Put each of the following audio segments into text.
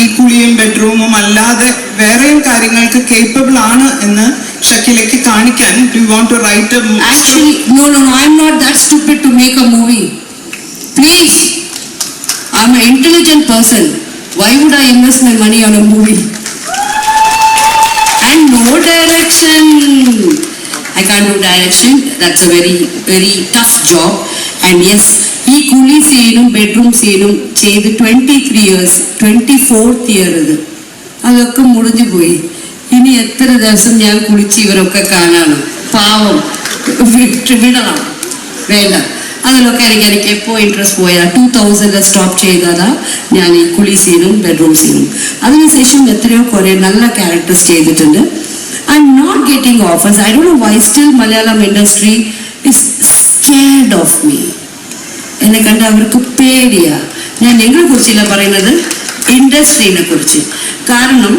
ഈ കുളിയും ബെഡ്റൂമും അല്ലാതെ വേറെയും കാര്യങ്ങൾക്ക് കേപ്പബിൾ ആണ് എന്ന് ഷക്കിലേക്ക് കാണിക്കാൻ do want to write Actually, no, no, no, I'm not that stupid to make a movie. Please, I'm an intelligent person. Why would I invest my money on a movie? And no direction. I can't do direction. That's a very, very tough job. And yes, ഈ കുളി സീനും bedroom സീനും ചെയ്ത് twenty three years twenty fourth year ഇത്. അതൊക്കെ മുറിഞ്ഞു പോയി. ഇനി എത്ര ദിവസം ഞാൻ കുളിച്ച് ഇവരൊക്കെ കാണാണ് പാവം. വിടണം. വേണ്ട. അതിലൊക്കെ എനിക്ക് എനിക്ക് എപ്പോൾ ഇൻട്രസ്റ്റ് പോയാൽ ടൂ തൗസൻഡ് സ്റ്റോപ്പ് ചെയ്തതാ ഞാൻ ഈ കുളി സീനും ബെഡ്റൂം സീനും അതിനുശേഷം എത്രയോ കുറേ നല്ല ക്യാരക്ടേഴ്സ് ചെയ്തിട്ടുണ്ട്. I'm not getting offers I Dr know why still Malayalam industry is scared of me എന്നെ കണ്ട അവർക്ക് പേടിയാ ഞാൻ നിങ്ങളെ കുറിച്ചില്ല പറയുന്നത് ഇൻഡസ്ട്രീനെ കുറിച്ച് കാരണം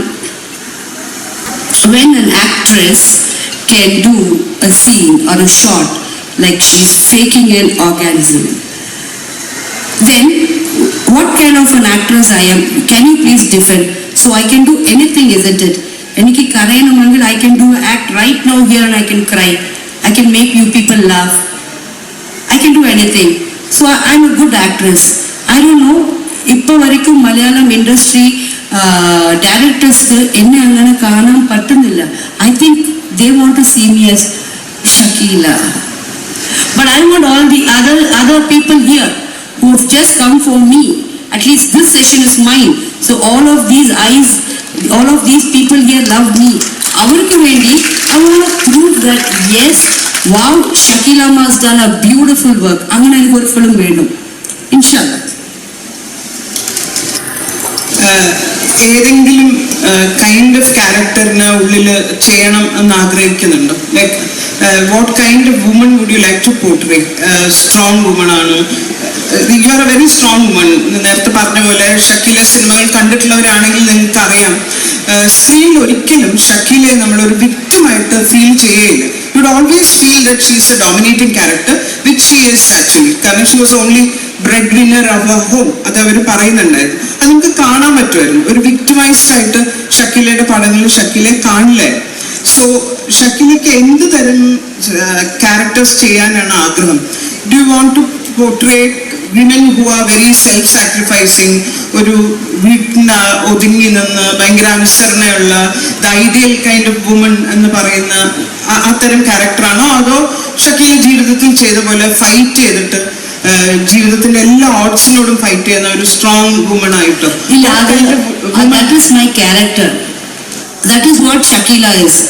when an actress can do a scene or a shot like she's faking an organism, then what kind of an actress I am? Can you please defend? So I can do anything, isn't it? എനിക്ക് കരയണമെങ്കിൽ I can do act right now here and I can cry I can make you people love I can do anything so I'm a good actress I Dr know ഇപ്പൊ വരയ്ക്കും Malayalam industry directors എന്നെ അങ്ങനെ കാണാൻ പറ്റുന്നില്ല I think they want to see me as Shakeela but I want all the other other people here who have just come for me. At least this session is mine. So all of these eyes, all of these people here love me. അവർക്ക് വേണ്ടി I want to prove that yes, Shakeela മാസ്ദാന beautiful work. അങ്ങനെ എനിക്ക് ഒരു film വേണം ഇൻഷാല്ല ഏതെങ്കിലും kind of ക്യാരക്ടറിന് ഉള്ളിൽ ചെയ്യണം എന്ന് ആഗ്രഹിക്കുന്നുണ്ടോ? Like what kind of woman would you like to portray strong woman ആണ്. You are a very strong woman നേരത്തെ പറഞ്ഞ പോലെ ഷക്കീലെ സിനിമകൾ കണ്ടിട്ടുള്ളവരാണെങ്കിൽ നിങ്ങൾക്ക് അറിയാം സ്ക്രീനിൽ ഒരിക്കലും ഷക്കീലെ നമ്മളൊരു വിക്റ്റമായിട്ട് ഫീൽ ചെയ്യുകയില്ല would always feel that she is a dominating character which she is actually കാരണം she was only breadwinner of of home. അത് അവർ പറയുന്നുണ്ടായിരുന്നു. അത് നമുക്ക് കാണാൻ പറ്റുമായിരുന്നു. ഒരു വിക്ടിമൈസ്ഡ് ആയിട്ട് ഷക്കീലയുടെ പടങ്ങളിൽ ഷക്കീലെ കാണില്ലേ? സോ ഷക്കീലയ്ക്ക് എന്ത് തരം ക്യാരക്ടേഴ്സ് ചെയ്യാനാണ് ആഗ്രഹം? Do you want to portray women who are very self sacrificing ഒരു വീട്ടിന് ഒതുങ്ങി നിന്ന് ഭയങ്കര അനുസരണയുള്ള the ideal kind of woman എന്ന് പറയുന്ന അത്തരം ക്യാരക്ടറാണോ അതോ ഷക്കീൽ ജീവിതത്തിൽ ചെയ്ത പോലെ ഫൈറ്റ് ചെയ്തിട്ട് ജീവിതത്തിന്റെ എല്ലാ ഓഡ്സിനോടും ഫൈറ്റ് ചെയ്യുന്ന ഒരു സ്ട്രോങ് വുമൺ ആയിട്ടോ? ഇല്ല my character that is what Shakeela is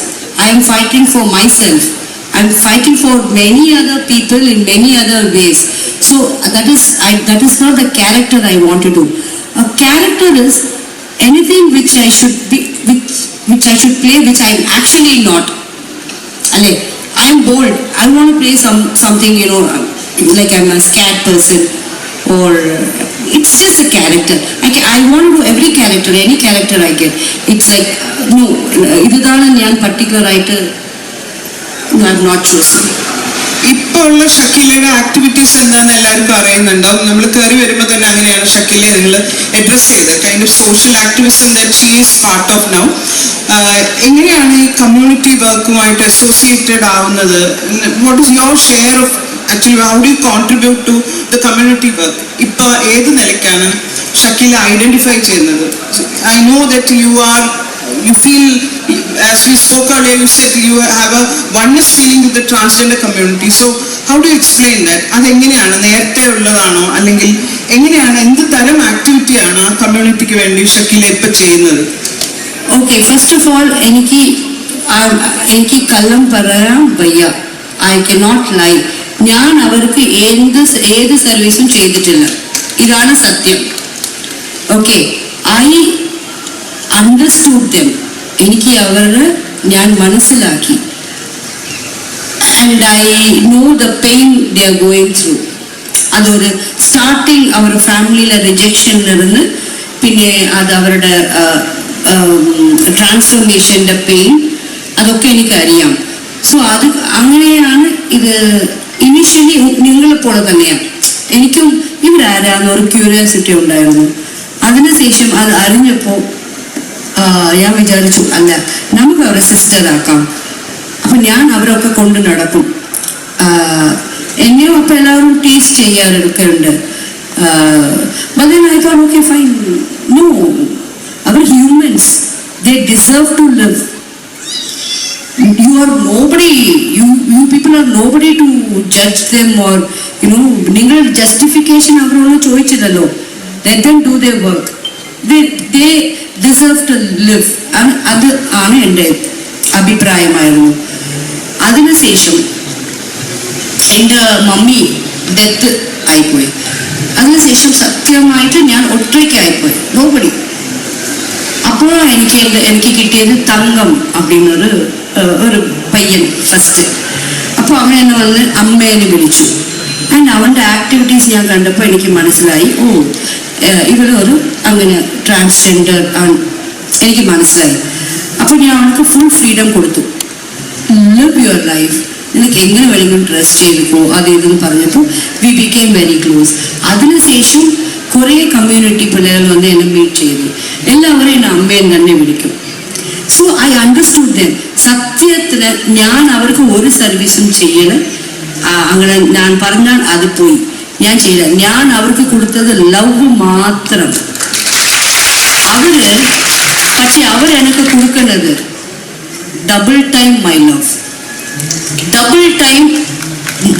I'm fighting for myself I'm fighting for many other people in many other ways so that is that is not the character I want to do a character is anything which I should be which which I should play which I'm actually not അല്ലെ I'm bold I want play some something you know like I'm a scared person or it's just a character. I, can, I want to do every character, any character I get. It's like, no, ഇതാണ് ഞാൻ particular ആയിട്ട് I have not chosen. ഇപ്പൊ ഉള്ള ഷക്കീലയുടെ activities എന്താന്ന് എല്ലാവർക്കും അറിയുന്നുണ്ടോ നമ്മൾ കയറി വരുമ്പോൾ ഷക്കീലെ നിങ്ങൾ അഡ്രസ് ചെയ്ത് kind of social activism that she is part of now എങ്ങനെയാണ് ഈ കമ്മ്യൂണിറ്റി വർക്കുമായിട്ട് അസോസിയേറ്റഡ് ആവുന്നത്? What is your share of actually how do contribute to the community work ഇപ്പൊ ഏത് നിലയ്ക്കാണ് ഷക്കീല ഐഡന്റിഫൈ ചെയ്യുന്നത്? I know that you are you feel as we spoke earlier you said you have a oneness feeling with the transgender community. So how do explain that അതെങ്ങനെയാണ്? നേരത്തെ ഉള്ളതാണോ? അല്ലെങ്കിൽ എങ്ങനെയാണ്? എന്ത് തരം ആക്ടിവിറ്റിയാണ് ആ കമ്മ്യൂണിറ്റിക്ക് വേണ്ടി ഷക്കീല ഇപ്പൊ ചെയ്യുന്നത്? ഓക്കെ ഫസ്റ്റ് ഓഫ് ഓൾ എനിക്ക് എനിക്ക് കള്ളം പറയാൻ വയ്യ. ഐ കെ നോട്ട് ലൈ ഞാൻ അവർക്ക് എന്ത് ഏത് സർവീസും ചെയ്തിട്ടില്ല. ഇതാണ് സത്യം. ഓക്കെ ഐ അണ്ടർസ്റ്റുഡ് ദം എനിക്ക് അവരെ ഞാൻ മനസ്സിലാക്കി. And I know the pain the are going through അതൊരു സ്റ്റാർട്ടിങ് അവരുടെ ഫാമിലിയിലെ റിജക്ഷനിലിരുന്ന് പിന്നെ അത് അവരുടെ ട്രാൻസ്ഫോർമേഷന്റെ പെയിൻ അതൊക്കെ എനിക്കറിയാം. സോ അത് അങ്ങനെയാണ് ഇത് ഇനിഷ്യലി നിങ്ങളെപ്പോലെ തന്നെയാണ് എനിക്കും ഇവരാരാന്ന് ഒരു ക്യൂരിയോസിറ്റി ഉണ്ടായിരുന്നു. അതിനുശേഷം അത് അറിഞ്ഞപ്പോൾ ഞാൻ വിചാരിച്ചു അല്ല നമുക്ക് അവരെ സിസ്റ്റർ ആക്കാം. അപ്പൊ ഞാൻ അവരൊക്കെ കൊണ്ട് നടക്കും. എന്നെയും അപ്പൊ എല്ലാവരും ടീസ് ചെയ്യാറൊക്കെ ഉണ്ട്. I okay fine no our humans they deserve to live you are nobody. You you people are nobody to judge them or you know നിങ്ങൾ ജസ്റ്റിഫിക്കേഷൻ അവരോട് ചോദിച്ചതല്ലോ. Let them do work they they deserve to live അത് ആണ് എന്റെ അഭിപ്രായമായിരുന്നു. അതിനുശേഷം എന്റെ mummy death ആയിപ്പോയി. അതിനുശേഷം സത്യമായിട്ട് ഞാൻ ഒറ്റയ്ക്കായിപ്പോയി. നോബടി അപ്പോൾ എനിക്ക് എനിക്ക് കിട്ടിയത് തങ്കം അപ്പടിന്നൊരു ഒരു പയ്യൻ ഫസ്റ്റ് അപ്പോൾ അവൻ എന്നെ വന്ന് അമ്മേനെ വിളിച്ചു. ആൻഡ് അവന്റെ ആക്ടിവിറ്റീസ് ഞാൻ കണ്ടപ്പോൾ എനിക്ക് മനസ്സിലായി ഓ ഇവിടെ ഒരു അങ്ങനെ ട്രാൻസ്ജെൻഡർ ആണ്. എനിക്ക് മനസ്സിലായി. അപ്പോൾ ഞാൻ അവൾക്ക് ഫുൾ ഫ്രീഡം കൊടുത്തു. ലിവ് യുവർ ലൈഫ് നിനക്ക് എങ്ങനെ വേണമെങ്കിലും ഡ്രസ് ചെയ്ത് പോ അത് ഇതെന്ന് പറഞ്ഞപ്പോൾ വി ബിക്കെയിം വെരി ക്ലോസ് അതിനുശേഷം കുറേ കമ്മ്യൂണിറ്റി പിള്ളേർ വന്ന് എന്നെ മീറ്റ് ചെയ്തു. എല്ലാവരും എന്നെ അമ്മയും തന്നെ വിളിക്കും. സോ ഐ അണ്ടർസ്റ്റുഡ് ദം സത്യത്തിന് ഞാൻ അവർക്ക് ഒരു സർവീസും ചെയ്യണം അങ്ങനെ ഞാൻ പറഞ്ഞാൽ അത് പോയി. ഞാൻ ചെയ്യില്ല ഞാൻ അവർക്ക് കൊടുത്തത് ലവ് മാത്രം. അവർ പക്ഷെ അവരെനക്ക് കൊടുക്കുന്നത് double time my love double time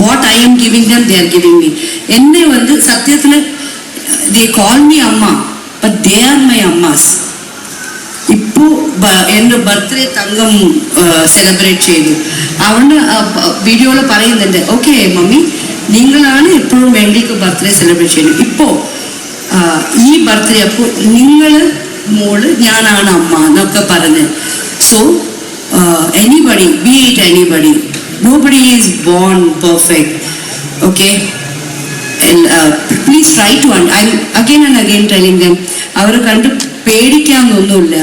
what i am giving them they are giving me. എന്നെ വന്ന് സത്യത്തിൽ ദേ കോൾ മീ അമ്മ but they are my Amma's. ഇപ്പോൾ എന്റെ ബർത്ത്ഡേ തങ്കം സെലിബ്രേറ്റ് ചെയ്തു. അവന് വീഡിയോയിൽ പറയുന്നുണ്ട് ഓക്കെ മമ്മി നിങ്ങളാണ് എപ്പോഴും വേണ്ടിക്ക് ബർത്ത്ഡേ സെലിബ്രേറ്റ് ചെയ്യുന്നത്. ഇപ്പോൾ ഈ ബർത്ത്ഡേ അപ്പോൾ നിങ്ങൾ മോൾ ഞാനാണ് അമ്മ എന്നൊക്കെ പറഞ്ഞ്. So anybody be it anybody nobody is born perfect okay please try to I again and again telling them അവർ കണ്ട് പേടിക്കാനൊന്നുമില്ല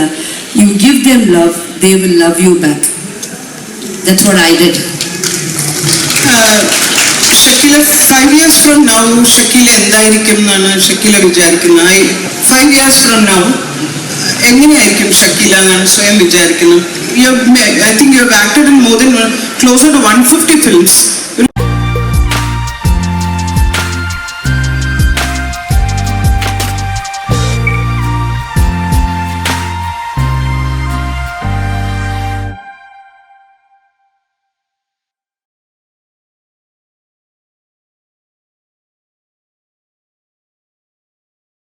you give them love they will love you back that's what I did Shakeela five years from now Shakeela എന്തായിരിക്കും എന്നാണ് ഷക്കീല വിചാരിക്കുന്നത് five years from now എങ്ങനെയായിരിക്കും ഷക്കീല എന്നാണ് സ്വയം വിചാരിക്കുന്നത് you've made, I think you've acted in more than closer to 150 films.